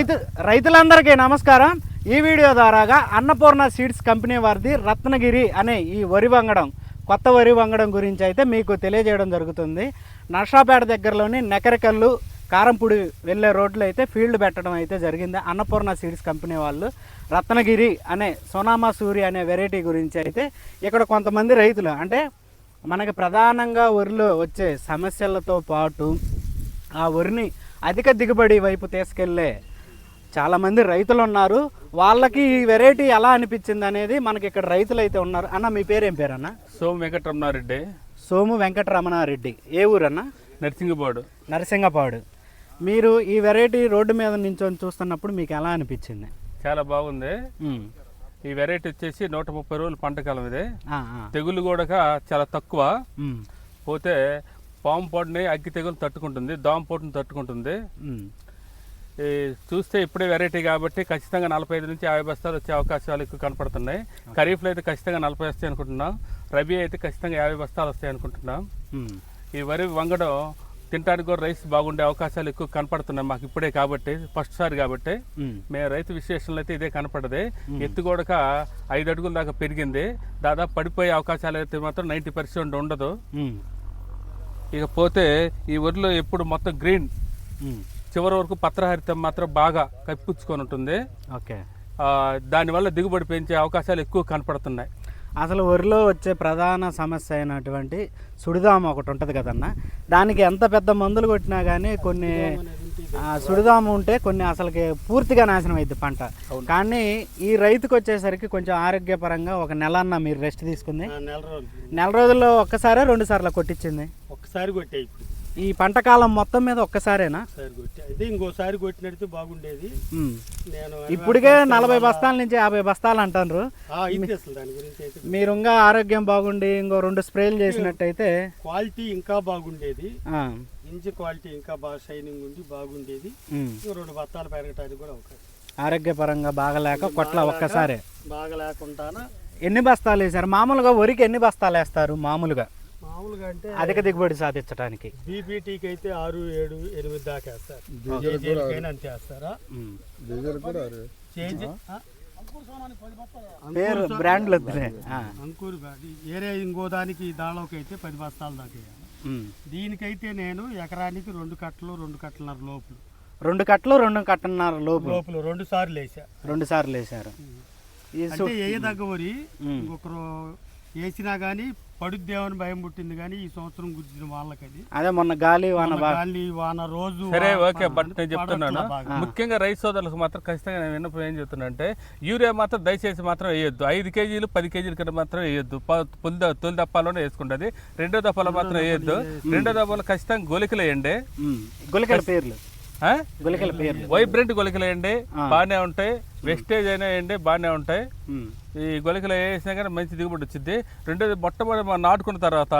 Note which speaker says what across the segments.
Speaker 1: రైతు రైతులందరికీ నమస్కారం. ఈ వీడియో ద్వారాగా అన్నపూర్ణ సీడ్స్ కంపెనీ వారిది రత్నగిరి అనే ఈ వరి వంగడం కొత్త వరి వంగడం గురించి అయితే మీకు తెలియజేయడం జరుగుతుంది. నర్సాపేట దగ్గరలోని నెకరకల్లు కారంపూడి వెళ్ళే రోడ్లో అయితే ఫీల్డ్ పెట్టడం అయితే జరిగింది. అన్నపూర్ణ సీడ్స్ కంపెనీ వాళ్ళు. రత్నగిరి అనే సోనామా సూరి అనే వెరైటీ గురించి అయితే ఇక్కడ కొంతమంది రైతులు అంటే మనకి ప్రధానంగా వరిలో వచ్చే సమస్యలతో పాటు ఆ వరిని అధిక దిగుబడి వైపు తీసుకెళ్ళే చాలామంది రైతులు ఉన్నారు వాళ్ళకి ఈ వెరైటీ ఎలా అనిపించింది అనేది మనకి ఇక్కడ రైతులు అయితే ఉన్నారు. అన్న మీ పేరేం పేరు అన్న
Speaker 2: సోమ వెంకటరమణారెడ్డి.
Speaker 1: సోము వెంకటరమణారెడ్డి. ఏ ఊరన్న?
Speaker 2: నర్సింగపాడు.
Speaker 1: నరసింగపాడు. మీరు ఈ వెరైటీ రోడ్డు మీద నించొని చూస్తున్నప్పుడు మీకు ఎలా అనిపించింది?
Speaker 2: చాలా బాగుంది. ఈ వెరైటీ వచ్చేసి నూట ముప్పై రోజులు పంట కాలం ఇది. తెగులు కూడా చాలా తక్కువ. పోతే పాము పొడిని అగ్గి తెగులు తట్టుకుంటుంది దోమ పొట్టుని తట్టుకుంటుంది. చూస్తే ఇప్పుడే వెరైటీ కాబట్టి ఖచ్చితంగా నలభై ఐదు నుంచి యాభై బస్తాలు వచ్చే అవకాశాలు ఎక్కువ కనపడుతున్నాయి. ఖరీఫ్లో అయితే ఖచ్చితంగా నలభై వస్తాయి అనుకుంటున్నాం. రబీ అయితే ఖచ్చితంగా యాభై బస్తాలు వస్తాయి అనుకుంటున్నాం. ఈ వరి వంగడం తినడానికి కూడా రైస్ బాగుండే అవకాశాలు ఎక్కువ కనపడుతున్నాయి మాకు ఇప్పుడే కాబట్టి ఫస్ట్ సారి కాబట్టి. మేము రైతు విశేషంలో అయితే ఇదే కనపడదు. ఎత్తు కూడా ఐదు అడుగుల దాకా పెరిగింది. దాదాపు పడిపోయే అవకాశాలు అయితే మాత్రం నైంటీ పర్సెంట్ ఉండదు.
Speaker 1: ఉమ్.
Speaker 2: ఇక పోతే ఈ వరిలో ఎప్పుడు మొత్తం గ్రీన్. చివరి వరకు పత్రహరితం మాత్రం బాగా కప్పిపుచ్చుకొని ఉంటుంది.
Speaker 1: ఓకే.
Speaker 2: ఆ, దానివల్ల దిగుబడి పెంచే అవకాశాలు ఎక్కువ కనపడుతున్నాయి.
Speaker 1: అసలు వరిలో వచ్చే ప్రధాన సమస్య అయినటువంటి సుడిదామ ఒకటి ఉంటుంది కదన్న? దానికి ఎంత పెద్ద మందులు కొట్టినా కానీ కొన్ని ఆ, సుడిదామ ఉంటే కొన్ని అసలుకి పూర్తిగా నాశనం అయింది పంట. కానీ ఈ రైతుకు వచ్చేసరికి కొంచెం ఆరోగ్యపరంగా ఒక నెల అన్న మీరు రెస్ట్ తీసుకుంది.
Speaker 3: నెల రోజులు.
Speaker 1: నెల రోజుల్లో ఒక్కసారే రెండు సార్లు కొట్టించింది?
Speaker 3: ఒక్కసారి కొట్టాయి ఇప్పుడు.
Speaker 1: ఈ పంట కాలం మొత్తం మీద ఒక్కసారేనా?
Speaker 3: అయితే ఇంకోసారి కొట్టినట్టు బాగుండేది. నేను
Speaker 1: ఇప్పటికే నలభై బస్తాల నుంచి యాభై బస్తాలు అంటారు మీరు ఇంకా ఆరోగ్యం బాగుండి ఇంకో రెండు స్ప్రేలు చేసినట్టయితే
Speaker 3: క్వాలిటీ ఇంకా బాగుండేది. ఇంచు క్వాలిటీ ఇంకా బాగా షైనింగ్ ఉండి బాగుండేది. రెండు బత్తాలు పెరగటానికి కూడా అవకాశం.
Speaker 1: ఆరోగ్యపరంగా బాగలేక కొట్ల ఒక్కసారే.
Speaker 3: బాగా లేకుండానా
Speaker 1: ఎన్ని బస్తాలు వేసారు మామూలుగా వరికి ఎన్ని బస్తాలు వేస్తారు? మామూలుగా.
Speaker 3: మామూలుగా అంటే
Speaker 1: అధిక దిగుబడి సాధించడానికి
Speaker 3: బీపీటీకి అయితే ఆరు ఏడు ఎనిమిది దాకా వేస్తారు. కేజీలకైనా అంతే వేస్తారా?
Speaker 1: ఉమ్.
Speaker 3: కేజీ ఆ?
Speaker 1: పేరు బ్రాండ్లు
Speaker 3: అంకూరు. వేరే ఇంకో దానికి దానిలోకి అయితే పది బస్తాలు దాకా. దీనికైతే నేను ఎకరానికి రెండు కట్టలు రెండు కట్టలన్నర లోపులు
Speaker 1: రెండు కట్టలు రెండు కట్టన్నర లోపు.
Speaker 3: లోపల రెండు సార్లు వేసా.
Speaker 1: రెండు సార్లు వేసారు
Speaker 3: అంటే ఏ దగ్గ వరి. ఇంకొకరు వేసినా కానీ పడుద్దేమని భయం పుట్టింది కానీ ఈ సంవత్సరం గుర్చిన వాళ్ళకి అది
Speaker 1: అదే మొన్న గాలి వాన
Speaker 3: గాలి వాన రోజు
Speaker 2: సరే ఓకే బట్ నేను చెప్తున్నాను. ముఖ్యంగా రైతు సోదరులకు మాత్రం ఖచ్చితంగా నేను విన్నప్పుడు ఏం చెప్తున్నా అంటే యూరియా మాత్రం దయచేసి మాత్రం వేయొద్దు. ఐదు కేజీలు పది కేజీల కింద మాత్రం వేయొద్దు. తొలి ద- తొలి దప్పాలోనే వేసుకుంటుంది. రెండో దప్పాలో మాత్రం వేయొద్దు. రెండో దప్పాలో ఖచ్చితంగా గొలికలు వేయండి.
Speaker 1: గులికల పేర్లు.
Speaker 2: ఆ?
Speaker 1: గులికల పేర్లు.
Speaker 2: వైబ్రెంట్ గొలికలు వేయండి. బాగానే ఉంటాయి. వెస్టేజ్ అయినా వేయండి బాగానే ఉంటాయి. ఈ గొలికలు వేసినా కానీ మంచి దిగుబడి వచ్చింది రెండోది మొట్టమొదటి మనం నాటుకున్న తర్వాత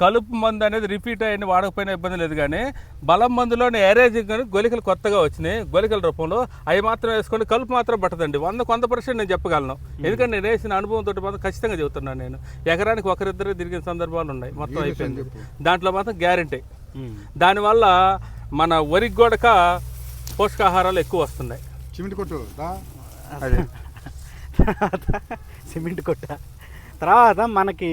Speaker 2: కలుపు మందు అనేది రిపీట్ అయ్యి వాడకపోయినా ఇబ్బంది లేదు కానీ బలం మందులోని ఏరేజింగ్ కానీ గొలికలు కొత్తగా వచ్చినాయి. గొలికల రూపంలో అవి మాత్రం వేసుకోండి. కలుపు మాత్రం పట్టదండి. వంద కొంత పర్సెంట్ నేను చెప్పగలను. ఎందుకంటే నేను వేసిన అనుభవంతో మాత్రం ఖచ్చితంగా చెబుతున్నాను నేను. ఎకరానికి ఒకరిద్దరు తిరిగిన సందర్భాలు ఉన్నాయి. మొత్తం అయిపోయింది. దాంట్లో మాత్రం గ్యారంటీ. దానివల్ల మన వరికి గోడక పోషకాహారాలు ఎక్కువ వస్తున్నాయి.
Speaker 4: సిమెంట్ కొట్టు దా.
Speaker 2: అదే.
Speaker 1: తర్వాత సిమెంట్ కొట్ట. తర్వాత మనకి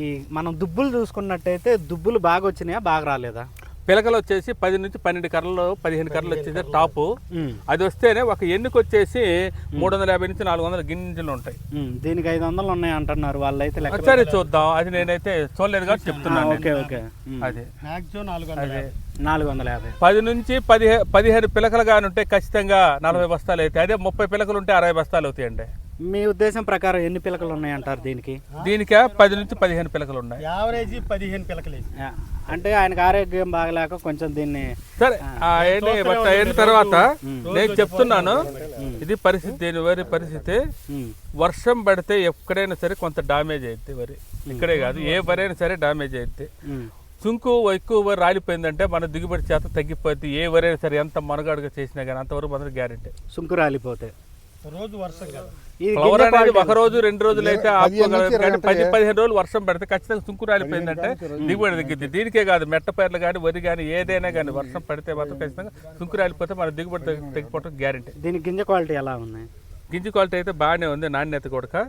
Speaker 1: ఈ మనం దుబ్బులు చూసుకున్నట్టయితే దుబ్బులు బాగా వచ్చినాయా బాగా రాలేదా?
Speaker 2: పిలకలు వచ్చేసి పది నుంచి పన్నెండు కర్రలు పదిహేను కర్రలు వచ్చేసి టాపు. అది వస్తేనే ఒక ఎన్నుకు వచ్చేసి మూడు వందల యాభై నుంచి నాలుగు వందల గింజలు ఉంటాయి.
Speaker 1: దీనికి ఐదు వందలు ఉన్నాయి అంటున్నారు వాళ్ళైతే లెక్క
Speaker 2: ఒకసారి చూద్దాం. అది నేనైతే చూడలేదు కాబట్టి చెప్తున్నాను నేను.
Speaker 1: Okay okay.
Speaker 2: అది.
Speaker 3: నాలుగు వందల
Speaker 2: అదే
Speaker 3: యాభై.
Speaker 1: నాలుగు వందల యాభై.
Speaker 2: పది నుంచి పదిహే పదిహేను పిలకలు కానీ ఉంటే ఖచ్చితంగా నలభై బస్తాలు అవుతాయి. అదే ముప్పై పిలకలు ఉంటే అరవై బస్తాలు అవుతాయండి.
Speaker 1: మీ ఉద్దేశం ప్రకారం ఎన్ని పిలకలు ఉన్నాయి అంటారు దీనికి?
Speaker 2: దీనికే పది నుంచి పదిహేను పిలకలు ఉన్నాయి.
Speaker 3: యావరేజ్ పదిహేను పిలకలేసి
Speaker 1: ఆ, అంటే ఆయనకు ఆరోగ్యం బాగలేక కొంచెం దీన్ని
Speaker 2: సరే ఆ. ఏంటి బట్ అయిన తర్వాత నేను చెప్తున్నాను ఇది పరిస్థితి దీని వరి పరిస్థితి. వర్షం పడితే ఎక్కడైనా సరే కొంత డామేజ్ అయింది వరి. ఇక్కడే కాదు ఏ వరి అయినా సరే డామేజ్
Speaker 1: ఉమ్.
Speaker 2: చుంకు ఎక్కువ వరి రాలిపోయిందంటే మన దిగుబడి శాతం తగ్గిపోతే ఏ వరి అయినా సరే ఎంత మనుగడగా చేసినా కానీ అంతవరకు మాత్రం గ్యారెంటీ.
Speaker 1: సుంకు రాలిపోతే.
Speaker 3: రోజు వర్షం కదా.
Speaker 1: ఇది
Speaker 2: ఫ్లవర్
Speaker 1: గింజ
Speaker 2: అనేది
Speaker 1: quality
Speaker 2: ఒక రోజు రెండు రోజులు అయితే పది. పదిహేను రోజులు వర్షం పెడితే ఖచ్చితంగా తుంకు రాలిపోయిందంటే దిగుబడి తగ్గింది దీనికే కాదు మెట్ట పైర్లు కానీ వరి కానీ ఏదైనా కానీ వర్షం పడితే మాత్రం ఖచ్చితంగా తుంకు రాలిపోతే మన దిగుబడి తగ్గి- తగ్గిపోవడం గ్యారంటీ
Speaker 1: దీని గింజ క్వాలిటీ ఎలా ఉంది?
Speaker 2: గింజ క్వాలిటీ అయితే బాగానే ఉంది నాణ్యత కూడా